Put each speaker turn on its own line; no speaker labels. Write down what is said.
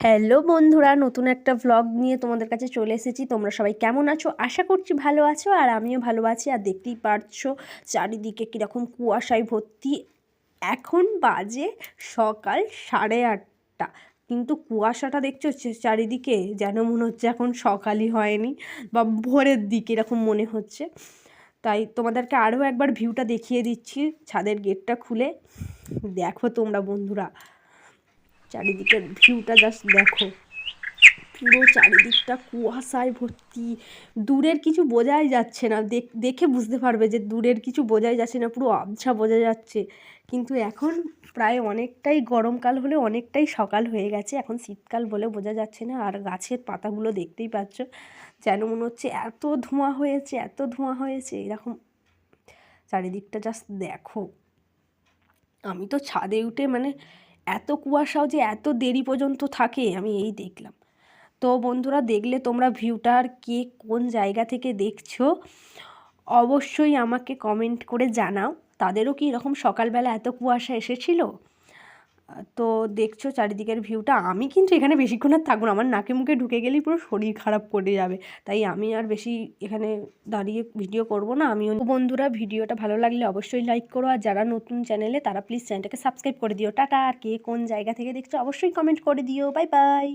Hello বন্ধুরা, নতুন একটা ভ্লগ নিয়ে তোমাদের কাছে চলে এসেছি। তোমরা সবাই কেমন আছো? আশা করছি ভালো আছো আর আমিও ভালো আছি। আর দেখতেই পারছ চারিদিকে কীরকম কুয়াশায় ভর্তি। এখন বাজে সকাল সাড়ে আটটা। কিন্তু কুয়াশাটা দেখছ চারিদিকে যেন মনে হচ্ছে এখন সকালই হয়নি বা ভোরের দিকে এরকম মনে হচ্ছে। তাই তোমাদেরকে আরও একবার ভিউটা দেখিয়ে দিচ্ছি ছাদের গেটটা খুলে। দেখো তোমরা বন্ধুরা। চারিদিকের ভিউটা জাস্ট দেখো। পুরো চারিদিকটা কুয়াশায় ভর্তি। দূরের কিছু বোঝাই যাচ্ছে না। দেখ- বুঝতে পারবে যে দূরের কিছু বোঝাই যাচ্ছে না, পুরো আবছা বোঝা যাচ্ছে। কিন্তু এখন প্রায় অনেকটাই গরমকাল হলে অনেকটাই সকাল হয়ে গেছে। এখন শীতকাল বলে বোঝা যাচ্ছে না। আর গাছের পাতাগুলো দেখতেই পাচ্ছ। যেন মনে হচ্ছে এত ধোঁয়া হয়েছে, এত ধোঁয়া হয়েছে। এরকম চারিদিকটা জাস্ট দেখো। আমি তো ছাদে উঠে মানে এত কুয়াশাও যে এত দেরি পর্যন্ত থাকে, আমি এই দেখলাম। তো বন্ধুরা, দেখলে তোমরা ভিউটার কে কোন জায়গা থেকে দেখছ, অবশ্যই আমাকে কমেন্ট করে জানাও। তাদেরও কি এরকম সকালবেলা এত কুয়াশা এসেছিল? তো দেখছ চারিদিকের ভিউটা আমি কিন্তু এখানে বেশিক্ষণ আর থাকব না। আমার নাকে মুখে ঢুকে গেলেই পুরো শরীর খারাপ করে যাবে। তাই আমি আর বেশি এখানে দাঁড়িয়ে ভিডিও করব না। আমিও বন্ধুরা, ভিডিওটা ভালো লাগলে অবশ্যই লাইক করো। আর যারা নতুন চ্যানেলে তারা প্লিজ চ্যানেলটাকে সাবস্ক্রাইব করে দিও। টাটা। আর কে কোন জায়গা থেকে দেখছ, অবশ্যই কমেন্ট করে দিও। Bye bye